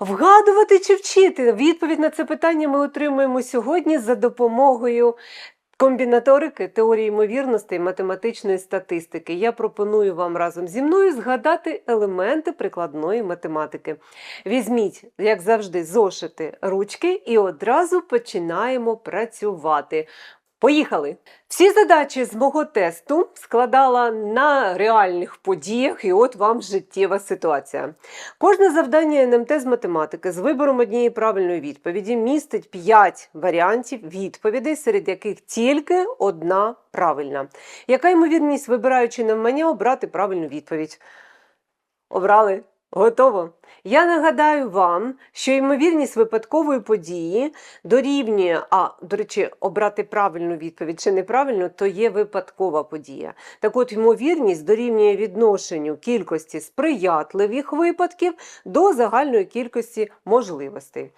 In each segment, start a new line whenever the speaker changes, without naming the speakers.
Вгадувати чи вчити? Відповідь на це питання ми отримуємо сьогодні за допомогою комбінаторики, теорії ймовірностей, математичної статистики. Я пропоную вам разом зі мною згадати елементи прикладної математики. Візьміть, як завжди, зошити ручки і одразу починаємо працювати. Поїхали! Всі задачі з мого тесту складала на реальних подіях, і от вам життєва ситуація. Кожне завдання НМТ з математики з вибором однієї правильної відповіді містить 5 варіантів відповідей, серед яких тільки одна правильна. Яка ймовірність, вибираючи навмання, обрати правильну відповідь? Обрали? Готово. Я нагадаю вам, що ймовірність випадкової події дорівнює, а до речі, обрати правильну відповідь чи неправильну, то є випадкова подія. Так от, ймовірність дорівнює відношенню кількості сприятливих випадків до загальної кількості можливостей.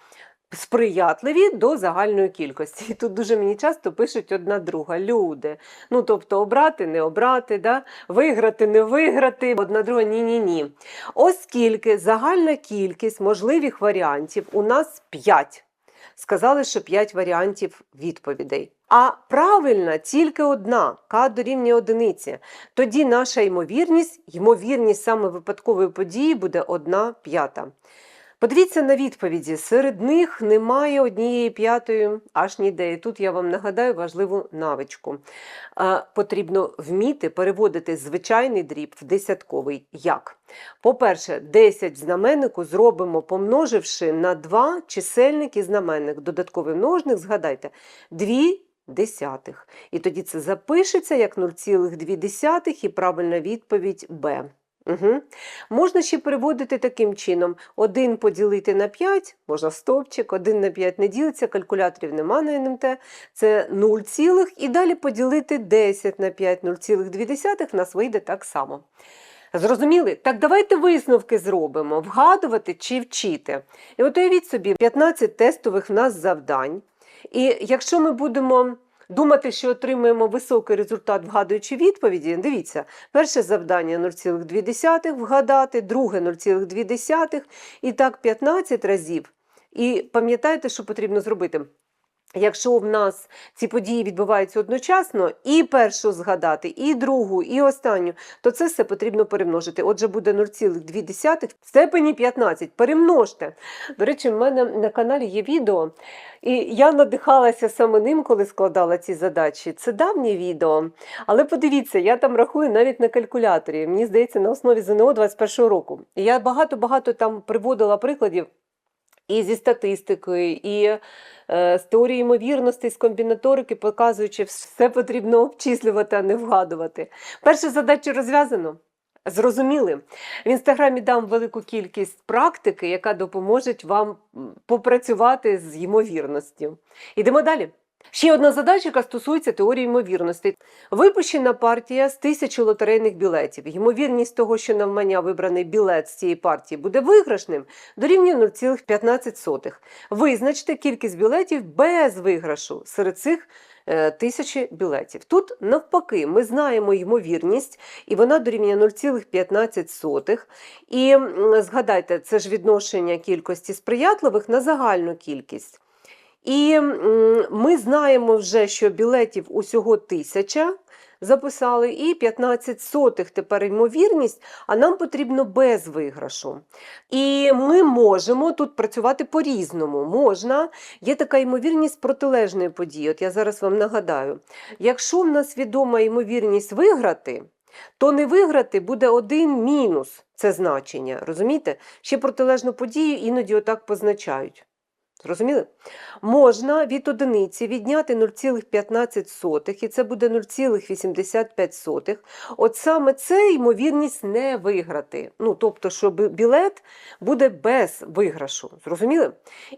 Сприятливі до загальної кількості. І тут дуже мені часто пишуть одна друга люди. Ну, тобто обрати, не обрати, да? виграти, не виграти, одна друга ні-ні-ні. Оскільки загальна кількість можливих варіантів у нас 5. Сказали, що 5 варіантів відповідей. А правильна тільки одна, К дорівнює одиниці. Тоді наша ймовірність, ймовірність саме випадкової події буде 1 п'ята. Подивіться на відповіді. Серед них немає однієї п'ятої аж ніде. І тут я вам нагадаю важливу навичку. Потрібно вміти переводити звичайний дріб в десятковий. Як? По-перше, 10 в знаменнику зробимо, помноживши на 2 чисельник і знаменник. Додатковий множник, згадайте, 2 десятих. І тоді це запишеться як 0,2 і правильна відповідь Б. Угу. Можна ще переводити таким чином: 1 поділити на 5, можна стовпчик, 1 на 5 не ділиться, калькуляторів нема на НМТ, це 0, цілих, і далі поділити 10 на 5, 0,2 в нас вийде так само. Зрозуміли? Так давайте висновки зробимо, вгадувати чи вчити. І от уявіть собі, 15 тестових в нас завдань. І якщо ми будемо думати, що отримаємо високий результат, вгадуючи відповіді, дивіться, перше завдання 0,2 вгадати, друге 0,2, і так 15 разів. І пам'ятайте, що потрібно зробити. Якщо в нас ці події відбуваються одночасно, і першу згадати, і другу, і останню, то це все потрібно перемножити. Отже, буде 0,2 в степені 15. Перемножте. До речі, в мене на каналі є відео, і я надихалася саме ним, коли складала ці задачі. Це давнє відео. Але подивіться, я там рахую навіть на калькуляторі. Мені здається, на основі ЗНО 21 року. І я багато-багато там приводила прикладів. І зі статистикою, і е, з теорією ймовірностей, з комбінаторики, показуючи, все потрібно обчислювати, а не вгадувати. Першу задачу розв'язано. Зрозуміли. В інстаграмі дам велику кількість практики, яка допоможе вам попрацювати з ймовірністю. Йдемо далі. Ще одна задача, яка стосується теорії ймовірностей. Випущена партія з тисячі лотерейних білетів. Ймовірність того, що навмання вибраний білет з цієї партії буде виграшним, дорівнює 0,15. Визначте кількість білетів без виграшу серед цих е, тисячі білетів. Тут навпаки, ми знаємо ймовірність, і вона дорівнює 0,15. І згадайте, це ж відношення кількості сприятливих на загальну кількість. І ми знаємо вже, що білетів усього тисяча записали, і 15 сотих тепер ймовірність, а нам потрібно без виграшу. І ми можемо тут працювати по-різному. Можна, є така ймовірність протилежної події. От я зараз вам нагадаю, якщо в нас відома ймовірність виграти, то не виграти буде один мінус це значення. Розумієте? Ще протилежну подію іноді отак позначають. Зрозуміли? Можна від одиниці відняти 0,15, і це буде 0,85. От саме це ймовірність не виграти. Ну, тобто, що білет буде без виграшу. Зрозуміли?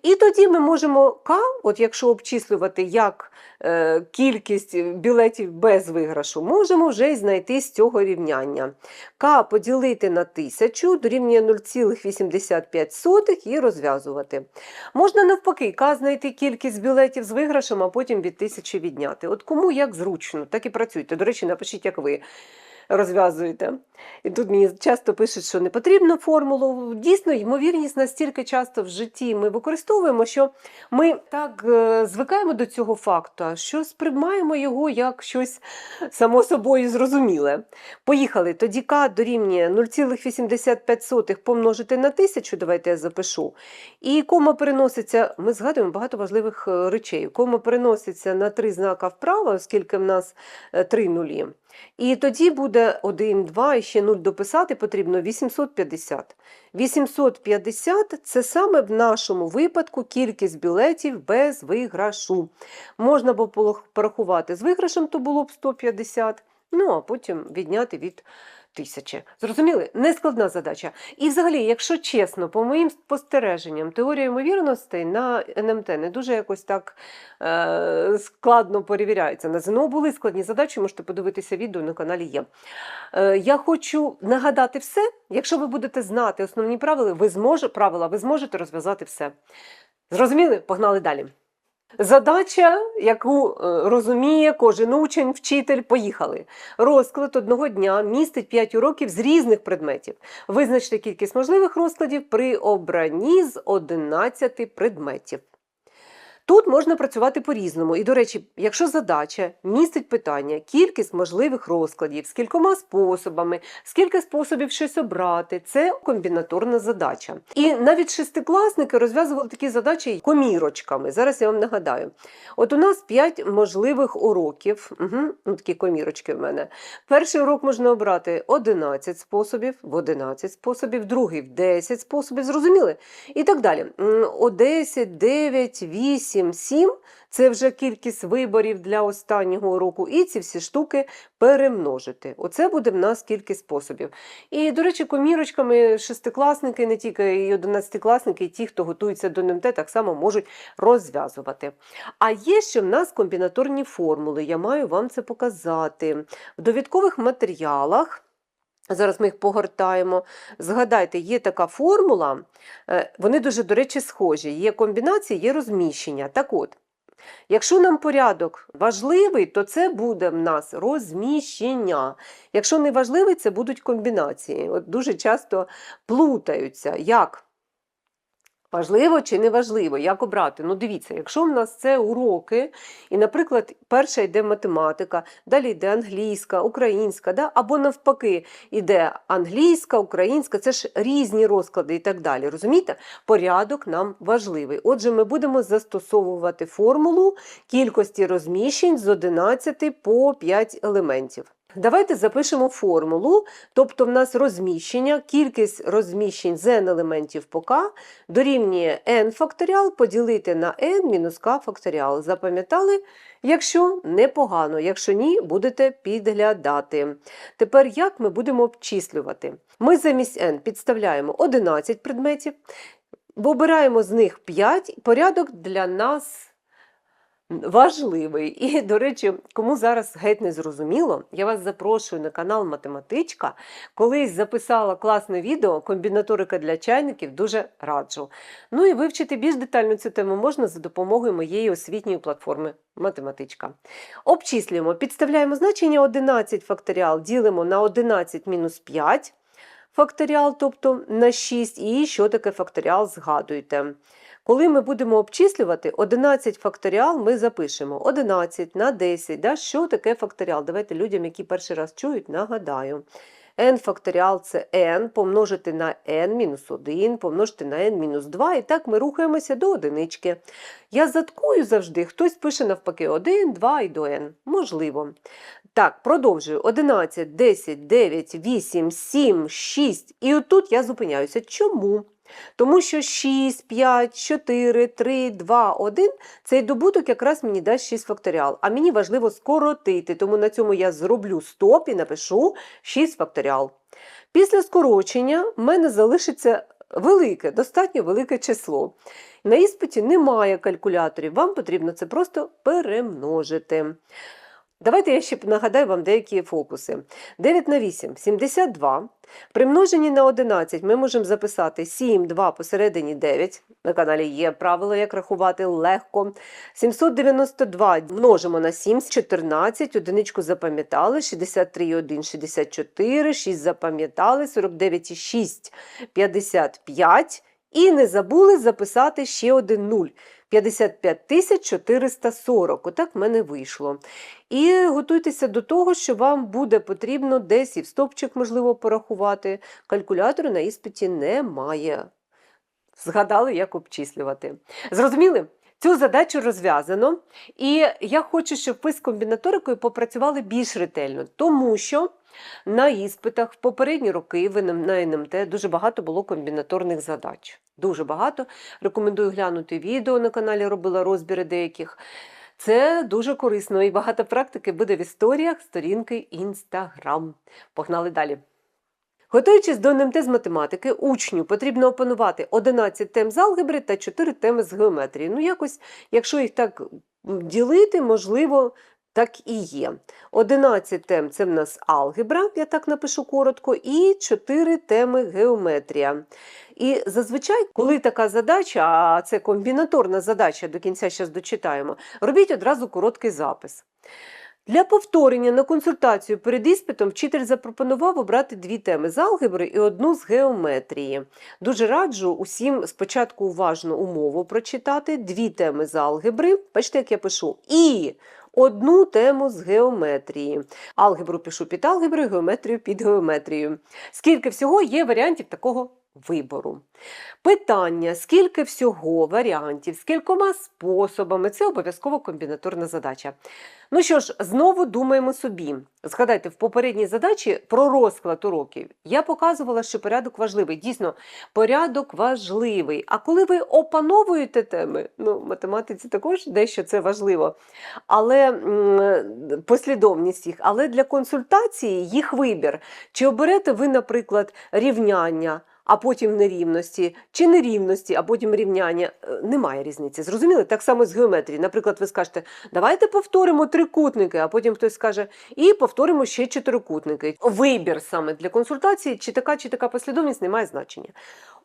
І тоді ми можемо К, от якщо обчислювати як е, кількість білетів без виграшу, можемо вже й знайти з цього рівняння. К поділити на 1000 дорівнює 0,85 і розв'язувати. Можна навпаки, К знайти кількість білетів з виграшем, а потім від тисячі відняти. От кому як зручно, так і працюйте. До речі, напишіть, як ви. Розв'язуєте. І тут мені часто пишуть, що не потрібно формулу. Дійсно, ймовірність настільки часто в житті ми використовуємо, що ми так е, звикаємо до цього факту, що сприймаємо його як щось само собою зрозуміле. Поїхали. Тоді К дорівнює 0,85 помножити на 1000, давайте я запишу. І кома переноситься, ми згадуємо багато важливих е, речей. Кома переноситься на три знака вправо, оскільки в нас е, три нулі. І тоді буде 1, 2 і ще 0 дописати потрібно 850. 850 – це саме в нашому випадку кількість білетів без виграшу. Можна було порахувати з виграшем, то було б 150, ну а потім відняти від тисячі. Зрозуміли? Нескладна задача. І взагалі, якщо чесно, по моїм спостереженням, теорія ймовірностей на НМТ не дуже якось так е, складно перевіряється. На ЗНО були складні задачі, можете подивитися відео на каналі є. Е, я хочу нагадати все. Якщо ви будете знати основні правила, ви зможе, правила, ви зможете розв'язати все. Зрозуміли? Погнали далі. Задача, яку е, розуміє кожен учень, вчитель, поїхали. Розклад одного дня містить 5 уроків з різних предметів. Визначте кількість можливих розкладів при обранні з 11 предметів. Тут можна працювати по-різному. І, до речі, якщо задача містить питання, кількість можливих розкладів, з кількома способами, скільки способів щось обрати, це комбінаторна задача. І навіть шестикласники розв'язували такі задачі комірочками. Зараз я вам нагадаю. От у нас 5 можливих уроків, угу, ну такі комірочки в мене. Перший урок можна обрати 11 способів, в 11 способів, другий в 10 способів, зрозуміли? І так далі. О 10, 9, 8, 7 – це вже кількість виборів для останнього уроку, і ці всі штуки перемножити. Оце буде в нас кількість способів. І, до речі, комірочками шестикласники, не тільки і одинадцятикласники, і ті, хто готується до НМТ, так само можуть розв'язувати. А є ще в нас комбінаторні формули. Я маю вам це показати. В довідкових матеріалах. Зараз ми їх погортаємо. Згадайте, є така формула, е, вони дуже, до речі, схожі. Є комбінації, є розміщення. Так от, якщо нам порядок важливий, то це буде в нас розміщення. Якщо не важливий, це будуть комбінації. От дуже часто плутаються. Як? Важливо чи не важливо, як обрати? Ну, дивіться, якщо в нас це уроки, і, наприклад, перша йде математика, далі йде англійська, українська, да? або навпаки, йде англійська, українська, це ж різні розклади і так далі. Розумієте? Порядок нам важливий. Отже, ми будемо застосовувати формулу кількості розміщень з 11 по 5 елементів. Давайте запишемо формулу, тобто в нас розміщення, кількість розміщень з n елементів по k дорівнює n факторіал поділити на n мінус k факторіал. Запам'ятали? Якщо непогано, якщо ні, будете підглядати. Тепер як ми будемо обчислювати? Ми замість n підставляємо 11 предметів, вибираємо з них 5, порядок для нас важливий. І, до речі, кому зараз геть не зрозуміло, я вас запрошую на канал Математичка. Колись записала класне відео комбінаторика для чайників, дуже раджу. Ну і вивчити більш детально цю тему можна за допомогою моєї освітньої платформи Математичка. Обчислюємо, підставляємо значення 11 факторіал, ділимо на 11 мінус 5 факторіал, тобто на 6, і що таке факторіал, згадуйте. Коли ми будемо обчислювати 11 факторіал, ми запишемо 11 на 10. Да? Що таке факторіал? Давайте людям, які перший раз чують, нагадаю. n факторіал це n помножити на n мінус 1, помножити на n мінус 2, і так ми рухаємося до одинички. Я заткую завжди, хтось пише навпаки 1, 2 і до n. Можливо. Так, продовжую. 11, 10, 9, 8, 7, 6. І отут я зупиняюся. Чому? Тому що 6, 5, 4, 3, 2, 1 цей добуток якраз мені дасть 6 факторіал. А мені важливо скоротити, тому на цьому я зроблю стоп і напишу 6 факторіал. Після скорочення в мене залишиться велике, достатньо велике число. На іспиті немає калькуляторів, вам потрібно це просто перемножити. Давайте я ще нагадаю вам деякі фокуси. 9 на 8 – 72. При на 11 ми можемо записати 7, 2 посередині 9. На каналі є правило, як рахувати легко. 792 множимо на 7, 14, одиничку запам'ятали, 63, 1, 64, 6 запам'ятали, 49 і 6, 55. І не забули записати ще один 0. 55 440. Отак в мене вийшло. І готуйтеся до того, що вам буде потрібно десь і в стопчик, можливо, порахувати. Калькулятору на іспиті немає. Згадали, як обчислювати. Зрозуміли? Цю задачу розв'язано, і я хочу, щоб ви з комбінаторикою попрацювали більш ретельно, тому що на іспитах в попередні роки на НМТ дуже багато було комбінаторних задач. Дуже багато. Рекомендую глянути відео на каналі, робила розбіри деяких. Це дуже корисно і багато практики буде в історіях сторінки Instagram. Погнали далі. Готуючись до НМТ з математики, учню потрібно опанувати 11 тем з алгебри та 4 теми з геометрії. Ну, якось, якщо їх так ділити, можливо, так і є. 11 тем це в нас алгебра, я так напишу коротко, і 4 теми геометрія. І зазвичай, коли така задача, а це комбінаторна задача, до кінця зараз дочитаємо, робіть одразу короткий запис. Для повторення на консультацію перед іспитом вчитель запропонував обрати дві теми з алгебри і одну з геометрії. Дуже раджу усім спочатку уважно умову прочитати, дві теми з алгебри. Бачите, як я пишу, і одну тему з геометрії. Алгебру пишу під алгеброю, геометрію під геометрією. Скільки всього є варіантів такого вибору? Питання, скільки всього варіантів, з кількома способами це обов'язково комбінаторна задача. Ну що ж, знову думаємо собі. Згадайте, в попередній задачі про розклад уроків я показувала, що порядок важливий. Дійсно, порядок важливий. А коли ви опановуєте теми, ну, в математиці також дещо це важливо, але послідовність їх, але для консультації їх вибір. Чи оберете ви, наприклад, рівняння? А потім нерівності, чи нерівності, а потім рівняння. Е, Немає різниці. Зрозуміли? Так само з геометрії. Наприклад, ви скажете, давайте повторимо трикутники, а потім хтось скаже, і повторимо ще чотирикутники. Вибір саме для консультації, чи така, чи така послідовність не має значення.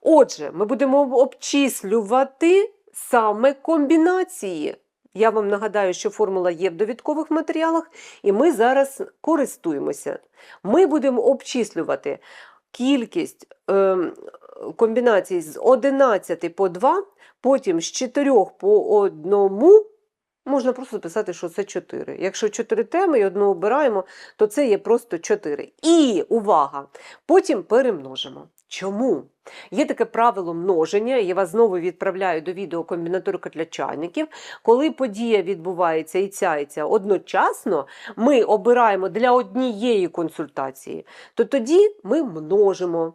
Отже, ми будемо обчислювати саме комбінації. Я вам нагадаю, що формула є в довідкових матеріалах, і ми зараз користуємося. Ми будемо обчислювати кількість е, комбінацій з 11 по 2, потім з 4 по 1, можна просто писати, що це 4. Якщо 4 теми і одну обираємо, то це є просто 4. І увага! Потім перемножимо. Чому? Є таке правило множення, я вас знову відправляю до відео комбінаторика для чайників. Коли подія відбувається і ця, і ця одночасно, ми обираємо для однієї консультації, то тоді ми множимо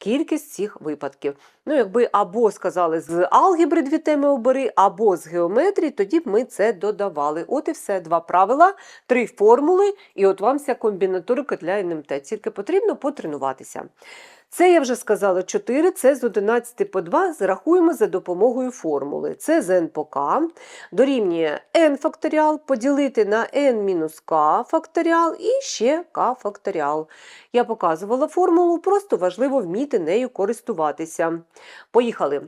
кількість цих випадків. Ну, якби або сказали з алгебри дві теми обери, або з геометрії, тоді б ми це додавали. От і все, два правила, три формули, і от вам вся комбінаторика для НМТ. Тільки потрібно потренуватися. Це я вже сказала 4, це з 11 по 2 зарахуємо за допомогою формули. Це з n k дорівнює n факторіал поділити на n-k факторіал і ще k факторіал. Я показувала формулу, просто важливо вміти нею користуватися. Поїхали.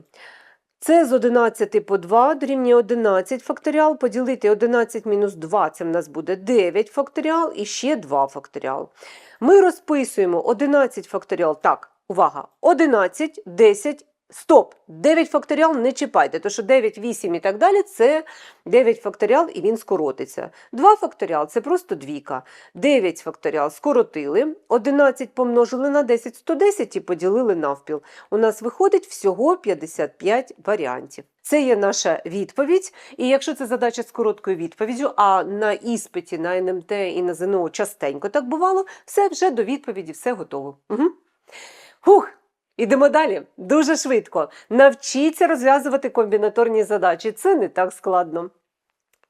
Це з 11 по 2 дорівнює 11 факторіал, поділити 11 мінус 2, це в нас буде 9 факторіал і ще 2 факторіал. Ми розписуємо 11 факторіал. Так, увага, 11, 10, стоп, 9 факторіал не чіпайте, тому що 9, 8 і так далі це 9 факторіал і він скоротиться. 2 факторіал це просто двійка. 9 факторіал скоротили, 11 помножили на 10, 110 і поділили навпіл. У нас виходить всього 55 варіантів. Це є наша відповідь. І якщо це задача з короткою відповіддю, а на іспиті, на НМТ і на ЗНО частенько так бувало, все вже до відповіді, все готово. Угу. Хух! Ідемо далі. Дуже швидко. Навчіться розв'язувати комбінаторні задачі. Це не так складно.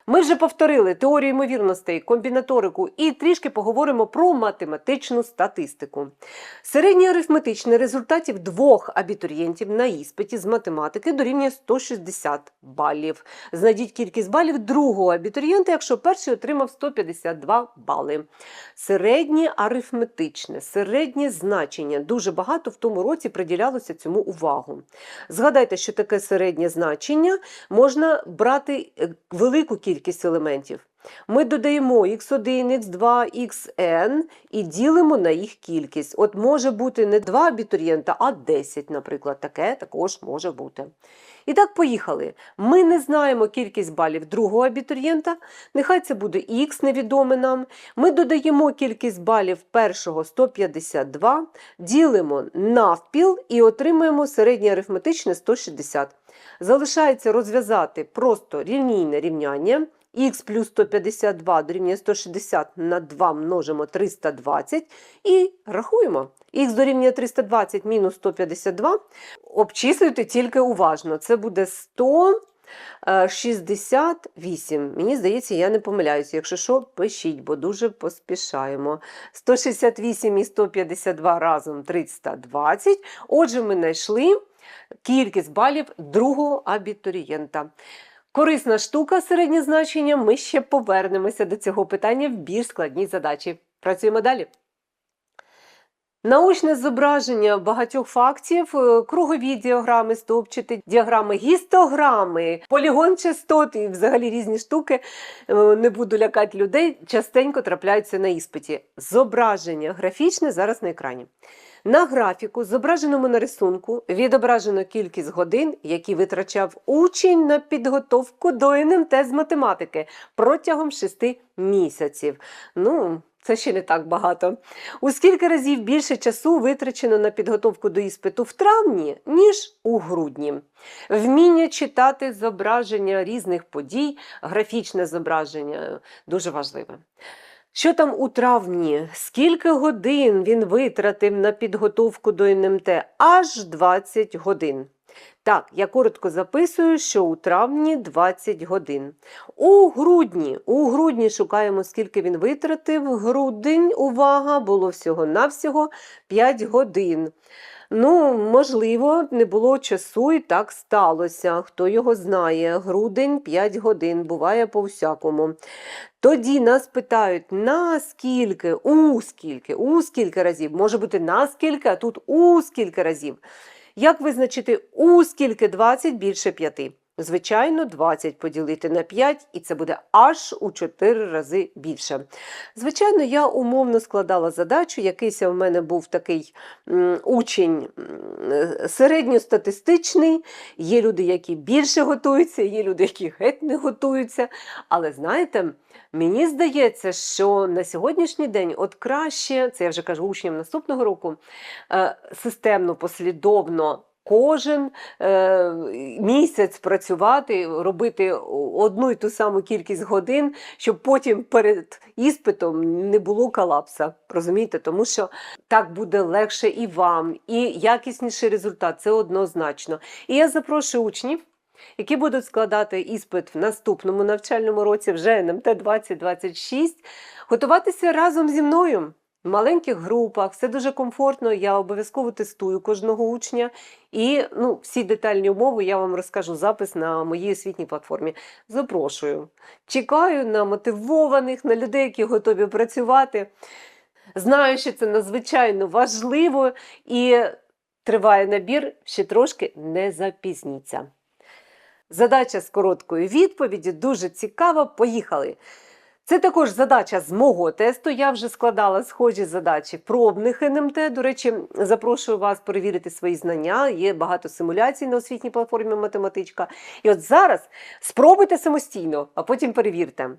Ми вже повторили теорію ймовірностей, комбінаторику і трішки поговоримо про математичну статистику. Середній арифметичний результатів двох абітурієнтів на іспиті з математики дорівнює 160 балів. Знайдіть кількість балів другого абітурієнта, якщо перший отримав 152 бали. Середнє арифметичне, середнє значення. Дуже багато в тому році приділялося цьому увагу. Згадайте, що таке середнє значення можна брати е, велику кількість елементів. Ми додаємо x1, x2, xn і ділимо на їх кількість. От може бути не 2 абітурієнта, а 10, наприклад. Таке також може бути. І так, поїхали. Ми не знаємо кількість балів другого абітурієнта. Нехай це буде х, невідоме нам. Ми додаємо кількість балів першого 152, ділимо навпіл і отримуємо середнє арифметичне 160. Залишається розв'язати просто лінійне рівняння. Х плюс 152 дорівнює 160 на 2 множимо 320 і рахуємо. х дорівнює 320 мінус 152. Обчислюйте тільки уважно. Це буде 168. Мені здається, я не помиляюся. Якщо що, пишіть, бо дуже поспішаємо. 168 і 152 разом 320. Отже, ми знайшли кількість балів другого абітурієнта. Корисна штука середнє значення. Ми ще повернемося до цього питання в більш складній задачі. Працюємо далі. Научне зображення багатьох фактів, е, кругові діаграми, стовпчаті діаграми, гістограми, полігон частот і взагалі різні штуки. е, Не буду лякати людей, частенько трапляються на іспиті. Зображення графічне зараз на екрані. На графіку, зображеному на рисунку, відображено кількість годин, які витрачав учень на підготовку до НМТ з математики протягом 6 місяців. Ну, це ще не так багато. У скільки разів більше часу витрачено на підготовку до іспиту в травні, ніж у грудні? Вміння читати зображення різних подій, графічне зображення дуже важливе. Що там у травні? Скільки годин він витратив на підготовку до НМТ? Аж 20 годин. Так, я коротко записую, що у травні 20 годин. У грудні, у грудні шукаємо, скільки він витратив. Грудень, увага, було всього-навсього 5 годин. Ну, можливо, не було часу і так сталося. Хто його знає? Грудень 5 годин, буває по всякому. Тоді нас питають, наскільки, у скільки, у скільки разів, може бути наскільки, а тут у скільки разів. Як визначити у скільки 20 більше 5? Звичайно, 20 поділити на 5, і це буде аж у 4 рази більше. Звичайно, я умовно складала задачу. Якийсь у мене був такий учень середньостатистичний. Є люди, які більше готуються, є люди, які геть не готуються. Але знаєте, мені здається, що на сьогоднішній день от краще, це я вже кажу учням наступного року, е, системно, послідовно. Кожен е, місяць працювати, робити одну і ту саму кількість годин, щоб потім перед іспитом не було колапса. Розумієте? Тому що так буде легше і вам, і якісніший результат це однозначно. І я запрошую учнів, які будуть складати іспит в наступному навчальному році, вже НМТ 2026, готуватися разом зі мною. В маленьких групах, все дуже комфортно. Я обов'язково тестую кожного учня. І ну, всі детальні умови я вам розкажу запис на моїй освітній платформі. Запрошую. Чекаю на мотивованих, на людей, які готові працювати. Знаю, що це надзвичайно важливо і триває набір, ще трошки не запізніться. Задача з короткою відповіді дуже цікава. Поїхали! Це також задача з мого тесту. Я вже складала схожі задачі пробних НМТ. До речі, запрошую вас перевірити свої знання. Є багато симуляцій на освітній платформі математичка. І от зараз спробуйте самостійно, а потім перевірте.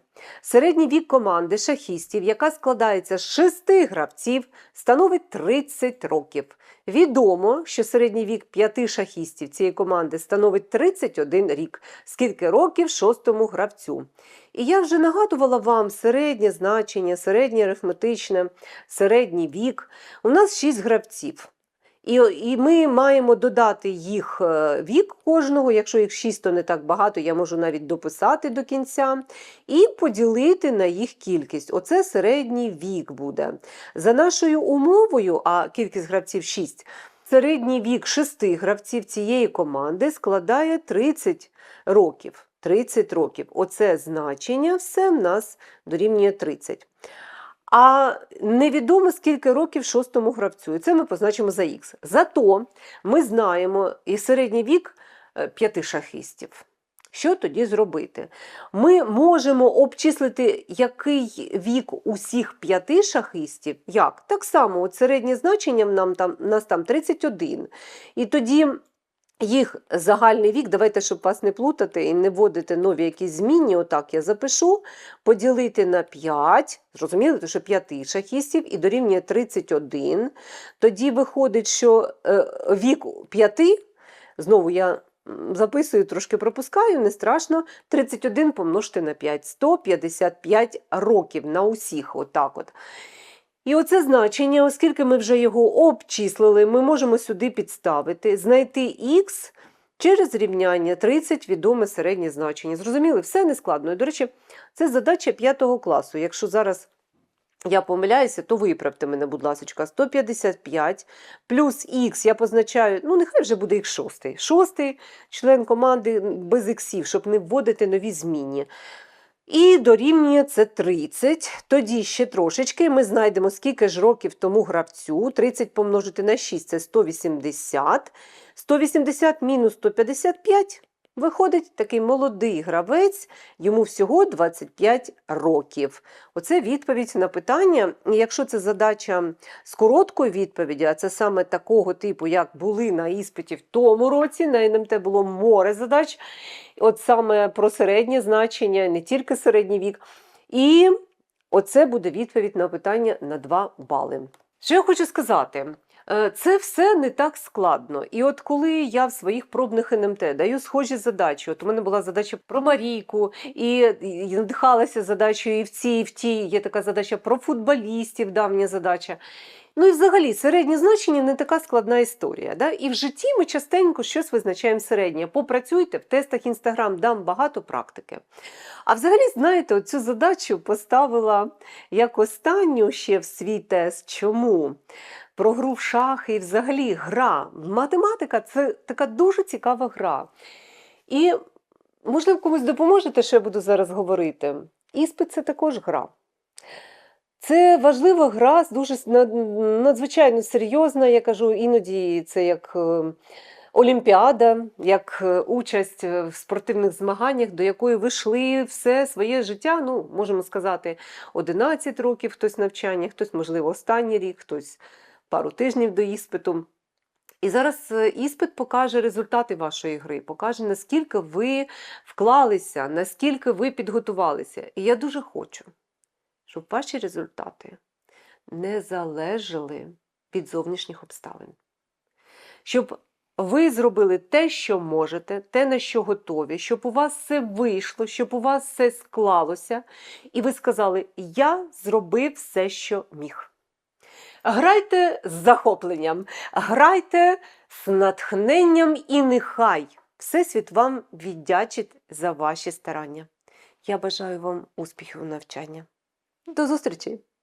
Середній вік команди шахістів, яка складається з шести гравців, становить 30 років. Відомо, що середній вік п'яти шахістів цієї команди становить 31 рік. Скільки років шостому гравцю? І я вже нагадувала вам середнє значення, середнє арифметичне, середній вік. У нас шість гравців. І, і ми маємо додати їх е, вік кожного. Якщо їх 6, то не так багато, я можу навіть дописати до кінця, і поділити на їх кількість. Оце середній вік буде. За нашою умовою, а кількість гравців 6, середній вік 6 гравців цієї команди складає 30 років. 30 років. Оце значення все в нас дорівнює 30. А невідомо скільки років шостому гравцю. І це ми позначимо за х. Зато ми знаємо і середній вік е, п'яти шахістів. Що тоді зробити? Ми можемо обчислити, який вік усіх п'яти шахистів. Як? Так само, от середнє значення нам там, нас там 31. І тоді їх загальний вік, давайте, щоб вас не плутати і не вводити нові якісь змінні, отак я запишу, поділити на 5, зрозуміли, Тому що 5 шахістів і дорівнює 31. Тоді виходить, що е, вік 5, знову я записую, трошки пропускаю, не страшно, 31 помножити на 5, 155 років на усіх, отак от. І оце значення, оскільки ми вже його обчислили, ми можемо сюди підставити, знайти х через рівняння 30 відоме середнє значення. Зрозуміли, все не складно. І, до речі, це задача 5 класу. Якщо зараз я помиляюся, то виправте мене, будь ласка, 155 плюс х я позначаю, ну нехай вже буде х шостий. Шостий член команди без іксів, щоб не вводити нові змінні. І дорівнює це 30. Тоді ще трошечки ми знайдемо, скільки ж років тому гравцю. 30 помножити на 6 це 180. 180 мінус 155 виходить такий молодий гравець, йому всього 25 років. Оце відповідь на питання. Якщо це задача з короткою відповіді, а це саме такого типу, як були на іспиті в тому році, на НМТ було море задач, от саме про середнє значення, не тільки середній вік. І оце буде відповідь на питання на 2 бали. Що я хочу сказати? Е, Це все не так складно. І от коли я в своїх пробних НМТ даю схожі задачі, от у мене була задача про Марійку, і, і надихалася задачею і в цій, і в тій. Є така задача про футболістів, давня задача. Ну і взагалі середнє значення не така складна історія. Да? І в житті ми частенько щось визначаємо середнє. Попрацюйте в тестах Інстаграм, дам багато практики. А взагалі, знаєте, цю задачу поставила як останню ще в свій тест. Чому? Про гру в шахи і взагалі гра. Математика це така дуже цікава гра. І, можливо, комусь допоможете, що я буду зараз говорити. Іспит це також гра. Це важлива гра, дуже надзвичайно серйозна. Я кажу, іноді це як е, олімпіада, як е, участь в спортивних змаганнях, до якої ви йшли все своє життя. Ну, можемо сказати, 11 років хтось навчання, хтось, можливо, останній рік, хтось пару тижнів до іспиту. І зараз е, іспит покаже результати вашої гри, покаже, наскільки ви вклалися, наскільки ви підготувалися. І я дуже хочу, щоб ваші результати не залежали від зовнішніх обставин. Щоб ви зробили те, що можете, те, на що готові, щоб у вас все вийшло, щоб у вас все склалося, і ви сказали: Я зробив все, що міг. Грайте з захопленням, грайте з натхненням, і нехай Всесвіт вам віддячить за ваші старання. Я бажаю вам успіхів у навчанні. До зустрічі!